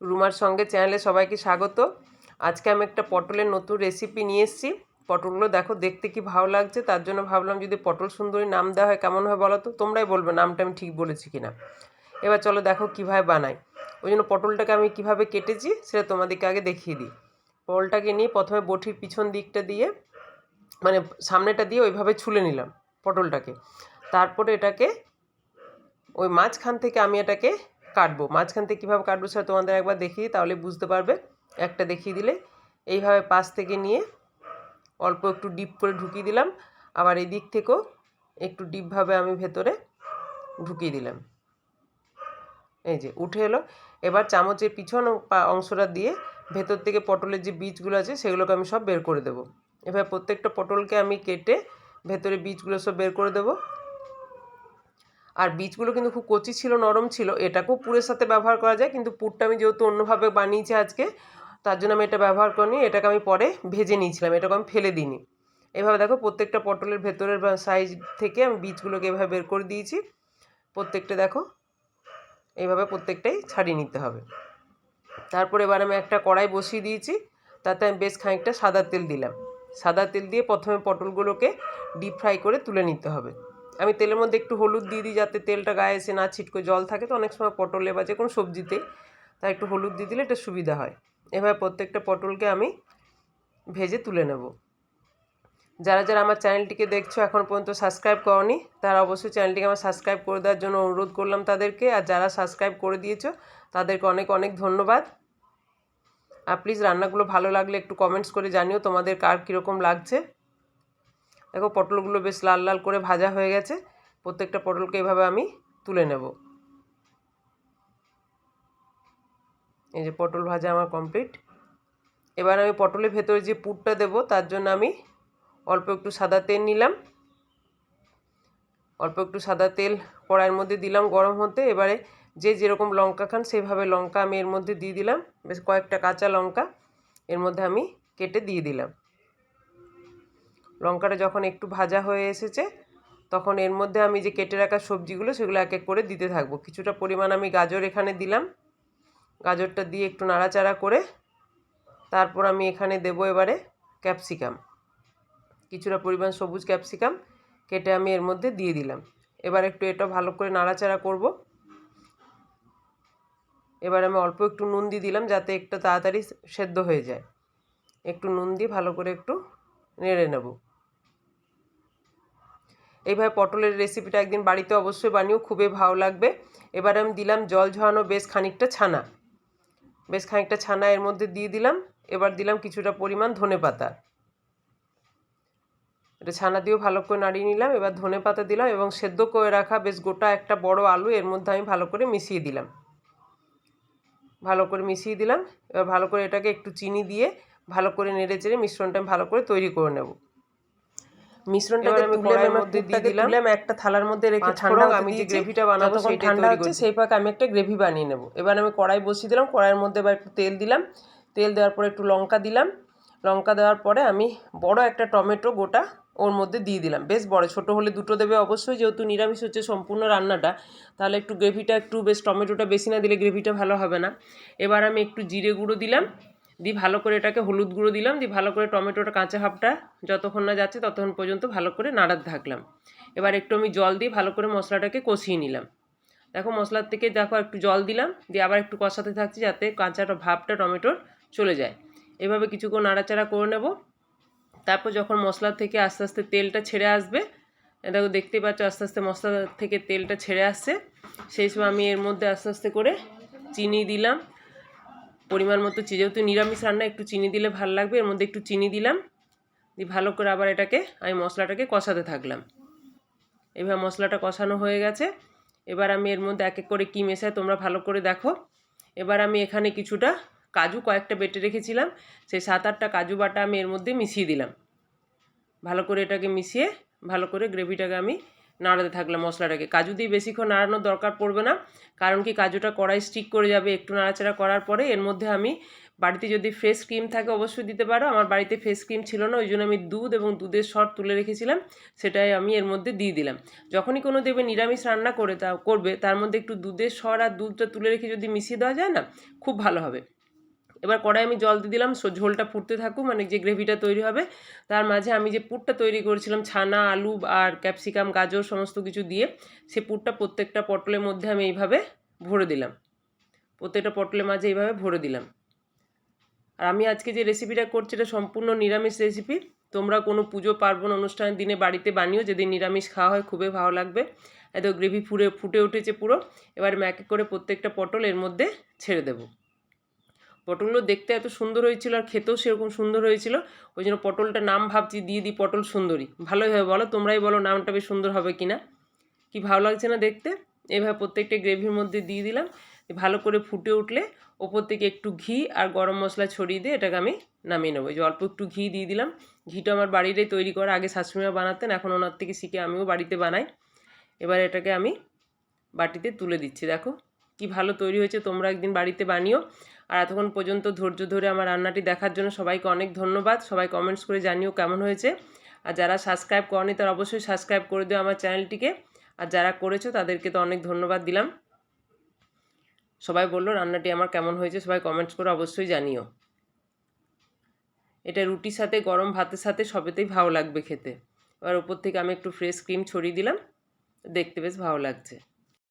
রুমার সঙ্গে চ্যানেলে সবাইকে স্বাগত। আজকে আমি একটা পটলের নতুন রেসিপি নিয়ে এসেছি। পটলগুলো দেখো দেখতে কি ভালো লাগছে, তার জন্য ভাবলাম যদি পটল সুন্দরী নাম দেওয়া হয় কেমন হয় বলো তো? তোমরাই বলবে নামটা আমি ঠিক বলেছি কিনা। এবার চলো দেখো কীভাবে বানাই। ওই জন্য পটলটাকে আমি কীভাবে কেটেছি সেটা তোমাদেরকে আগে দেখিয়ে দিই। পটলটাকে নিয়ে প্রথমে বটির পিছন দিকটা দিয়ে মানে সামনেটা দিয়ে ওইভাবে ছুলে নিলাম পটলটাকে। তারপরে এটাকে ওই মাঝখান থেকে আমি এটাকে কাটবো। মাঝখান থেকে কীভাবে কাটবো সেটা তোমাদের একবার দেখিয়ে তাহলে বুঝতে পারবে। একটা দেখিয়ে দিলে। এইভাবে পাশ থেকে নিয়ে অল্প একটু ডিপ করে ঢুকিয়ে দিলাম। আবার এই দিক থেকেও একটু ডিপভাবে আমি ভেতরে ঢুকিয়ে দিলাম। এই যে, উঠে এলো। এবার চামচের পিছন অংশটা দিয়ে ভেতর থেকে পটলের যে বীজগুলো আছে সেগুলোকে আমি সব বের করে দেবো। এবার প্রত্যেকটা পটলকে আমি কেটে ভেতরে বীজগুলো সব বের করে দেবো। আর বীজগুলো কিন্তু খুব কচি ছিল, নরম ছিল, এটাকেও পুরের সাথে ব্যবহার করা যায়। কিন্তু পুরটা আমি যেহেতু অন্যভাবে বানিয়েছি আজকে, তার জন্য আমি এটা ব্যবহার করিনি, এটাকে আমি পরে ভেজে নিয়েছিলাম, এটাকে আমি ফেলে দিইনি। এভাবে দেখো প্রত্যেকটা পটলের ভেতরের সাইজ থেকে আমি বীজগুলোকে এভাবে বের করে দিয়েছি। প্রত্যেকটা দেখো এইভাবে প্রত্যেকটাই ছাড়িয়ে নিতে হবে। তারপর এবার আমি একটা কড়াই বসিয়ে দিয়েছি, তাতে আমি বেশ খানিকটা সাদা তেল দিলাম। সাদা তেল দিয়ে প্রথমে পটলগুলোকে ডিপ ফ্রাই করে তুলে নিতে হবে। আমি তেলের মধ্যে একটু হলুদ দিয়ে দিই যাতে তেলটা গায়ে এসে না ছিটকো, জল থাকে তো অনেক সময় পটলে বা যে কোনো সবজিতে। তাই একটু হলুদ দিয়ে দিলে এটা সুবিধা হয়। এভাবে প্রত্যেকটা পটলকে আমি ভেজে তুলে নেব। যারা যারা আমার চ্যানেলটিকে দেখছ এখন পর্যন্ত সাবস্ক্রাইব করনি, তারা অবশ্যই চ্যানেলটিকে আমার সাবস্ক্রাইব করে দেওয়ার জন্য অনুরোধ করলাম তাদেরকে। আর যারা সাবস্ক্রাইব করে দিয়েছ, তাদেরকে অনেক অনেক ধন্যবাদ। আর প্লিজ রান্নাগুলো ভালো লাগলে একটু কমেন্টস করে জানিও তোমাদের কার কীরকম লাগছে। দেখো পটলগুলো বেশ লাল লাল করে ভাজা হয়ে গেছে। প্রত্যেকটা পটলকে এভাবে আমি তুলে নেব। এই যে পটল ভাজা আমার কমপ্লিট। এবার আমি পটলের ভেতরে যে পুরটা দেব, তার জন্য আমি অল্প একটু সাদা তেল নিলাম। অল্প একটু সাদা তেল কড়াইয়ের মধ্যে দিলাম গরম হতে। এবারে যে যেরকম লঙ্কা খান, সেভাবে লঙ্কা আমি এর মধ্যে দিয়ে দিলাম। বেশ কয়েকটা কাঁচা লঙ্কা এর মধ্যে আমি কেটে দিয়ে দিলাম। লঙ্কাটা যখন একটু ভাজা হয়ে এসেছে, তখন এর মধ্যে আমি যে কেটে রাখা সবজিগুলো সেগুলো এক এক করে দিতে থাকব। কিছুটা পরিমাণ আমি গাজর এখানে দিলাম। গাজরটা দিয়ে একটু নাড়াচাড়া করে তারপর আমি এখানে দেবো এবারে ক্যাপসিকাম। কিছুটা পরিমাণ সবুজ ক্যাপসিকাম কেটে আমি এর মধ্যে দিয়ে দিলাম। এবার একটু এটা ভালো করে নাড়াচাড়া করব। এবার আমি অল্প একটু নুন দিয়ে দিলাম যাতে একটু তাড়াতাড়ি সেদ্ধ হয়ে যায়। একটু নুন দিয়ে ভালো করে একটু নেড়ে নেব। এইভাবে পটলের রেসিপিটা একদিন বাড়িতে অবশ্যই বানিয়েও খুবই ভালো লাগবে। এবার আমি দিলাম জল ঝরানো বেশ খানিকটা ছানা। বেশ খানিকটা ছানা এর মধ্যে দিয়ে দিলাম। এবার দিলাম কিছুটা পরিমাণ ধনে পাতা। এটা ছানা দিয়েও ভালো করে নাড়িয়ে নিলাম। এবার ধনে পাতা দিলাম এবং সেদ্ধ করে রাখা বেশ গোটা একটা বড় আলু এর মধ্যে আমি ভালো করে মিশিয়ে দিলাম। ভালো করে মিশিয়ে দিলাম। এবার ভালো করে এটাকে একটু চিনি দিয়ে ভালো করে নেড়ে চেড়ে মিশ্রণটা আমি ভালো করে তৈরি করে নেব। মিশ্রণটাকে আমি কড়াইয়ের মধ্যে দিয়ে দিলাম। একটা থালার মধ্যে রেখে ঠান্ডা আমি যে গ্রেভিটা বানাবো সেটা ঠান্ডা হচ্ছে সেই পাকে আমি একটা গ্রেভি বানিয়ে নেব। এবার আমি কড়াই বসিয়ে দিলাম। কড়াইয়ের মধ্যে এবার একটু তেল দিলাম। তেল দেওয়ার পরে একটু লঙ্কা দিলাম। লঙ্কা দেওয়ার পরে আমি বড় একটা টমেটো গোটা ওর মধ্যে দিয়ে দিলাম। বেশ বড় ছোট হলে দুটো দেবে অবশ্যই। যেহেতু নিরামিষ হচ্ছে সম্পূর্ণ রান্নাটা তাহলে একটু গ্রেভিটা একটু বেশ টমেটোটা বেশি না দিলে গ্রেভিটা ভালো হবে না। এবার আমি একটু জিরে গুঁড়ো দিলাম। দিয়ে ভালো করে এটাকে হলুদ গুঁড়ো দিলাম, দিয়ে ভালো করে টমেটোটা কাঁচা ভাবটা যতক্ষণ না যাচ্ছে ততক্ষণ পর্যন্ত ভালো করে নাড়াতে থাকলাম। এবার একটু আমি জল দিয়ে ভালো করে মশলাটাকে কষিয়ে নিলাম। দেখো মশলার থেকে দেখো একটু জল দিলাম, দিয়ে আবার একটু কষাতে থাকছি যাতে কাঁচাটা ভাবটা টমেটোর চলে যায়। এভাবে কিছুক্ষণ নাড়াচাড়া করে নেব। তারপর যখন মশলার থেকে আস্তে আস্তে তেলটা ছেড়ে আসবে দেখো দেখতেই পাচ্ছ আস্তে আস্তে মশলা থেকে তেলটা ছেড়ে আসছে। সেই সময় আমি এর মধ্যে আস্তে আস্তে করে চিনি দিলাম। পরিমাণ মতো যেহেতু নিরামিষ রান্না, একটু চিনি দিলে ভালো লাগবে। এর মধ্যে একটু চিনি দিলাম। দিয়ে ভালো করে আবার এটাকে, আমি মশলাটাকে কষাতে থাকলাম। এবার মশলাটা কষানো হয়ে গেছে। এবার আমি এর মধ্যে এক এক করে কী মেশাই তোমরা ভালো করে দেখো। এবার আমি এখানে কিছুটা কাজু কয়েকটা বেটে রেখেছিলাম। সেই সাত আটটা কাজু বাটা আমি এর মধ্যে মিশিয়ে দিলাম। ভালো করে এটাকে মিশিয়ে, ভালো করে গ্রেভিটাকে আমি নাড়াতে থাকলাম মশলাটাকে। কাজু দিয়ে বেশিক্ষণ নাড়ানোর দরকার পড়বে না, কারণ কি কাজুটা কড়াই স্টিক করে যাবে একটু নাড়াচাড়া করার পরে। এর মধ্যে আমি বাড়িতে যদি ফ্রেশ ক্রিম থাকে অবশ্যই দিতে পারো। আমার বাড়িতে ফ্রেশ ক্রিম ছিল না, ওই জন্য আমি দুধ এবং দুধের সর তুলে রেখেছিলাম, সেটাই আমি এর মধ্যে দিয়ে দিলাম। যখনই কোনো দেবে নিরামিষ রান্না করে তা করবে, তার মধ্যে একটু দুধের সর আর দুধটা তুলে রেখে যদি মিশিয়ে দেওয়া যায় না, খুব ভালো হবে। এবার কড়াই আমি জল দিয়ে দিলাম ঝোলটা ফুটতে থাকুক মানে যে গ্রেভিটা তৈরি হবে, তার মাঝে আমি যে পুরটা তৈরি করেছিলাম, ছানা, আলু আর ক্যাপসিকাম, গাজর সমস্ত কিছু দিয়ে, সে পুরটা প্রত্যেকটা পটলের মধ্যে আমি এইভাবে ভরে দিলাম। প্রত্যেকটা পটলের মাঝে এইভাবে ভরে দিলাম। আর আমি আজকে যে রেসিপিটা করছি, এটা সম্পূর্ণ নিরামিষ রেসিপি তোমরা কোনো পুজো, পার্বণ অনুষ্ঠানের দিনে বাড়িতে বানিও, যেদিন নিরামিষ খাওয়া হয়, খুবই ভালো লাগবে। এত গ্রেভি ফুটে ফুটে উঠেছে পুরো, এবার এক করে প্রত্যেকটা পটল এর মধ্যে ছেড়ে দেবো। পটলগুলো দেখতে এত সুন্দর হয়েছিল আর খেতেও সেরকম সুন্দর হয়েছিল। ওই জন্য পটলটা নাম ভাবছি দিয়ে দিই পটল সুন্দরী। ভালোই হবে বলো? তোমরাই বলো নামটা বেশ সুন্দর হবে কি না কি ভালো লাগছে না দেখতে? এভাবে প্রত্যেকটা গ্রেভির মধ্যে দিয়ে দিলাম। ভালো করে ফুটে উঠলে ওপর থেকে একটু ঘি আর গরম মশলা ছড়িয়ে দিয়ে এটাকে আমি নামিয়ে নেব। যে অল্প একটু ঘি দিয়ে দিলাম। ঘিটা আমার বাড়িতেই তৈরি করা আগে শাশুড়িমা বানাতেন, এখন ওনার থেকে শিখে আমিও বাড়িতে বানাই। এবার এটাকে আমি বাটিতে তুলে দিচ্ছি। দেখো কি ভালো তৈরি হয়েছে। তোমরা একদিন বাড়িতে বানিও। আর এতক্ষণ পর্যন্ত ধৈর্য ধরে আমার রান্নাটি দেখার জন্য সবাইকে অনেক ধন্যবাদ। সবাই কমেন্টস করে জানিও কেমন হয়েছে। আর যারা সাবস্ক্রাইব করেনি তারা অবশ্যই সাবস্ক্রাইব করে দিও আমার চ্যানেলটিকে আর যারা করেছ তাদেরকে তো অনেক ধন্যবাদ দিলাম। সবাই বলল রান্নাটি আমার কেমন হয়েছে, সবাই কমেন্টস করে অবশ্যই জানিও। এটা রুটির সাথে, গরম ভাতের সাথে সবেতেই ভালো লাগবে খেতে। এবার ওপর থেকে আমি একটু ফ্রেশ ক্রিম ছড়িয়ে দিলাম। দেখতে বেশ ভালো লাগছে।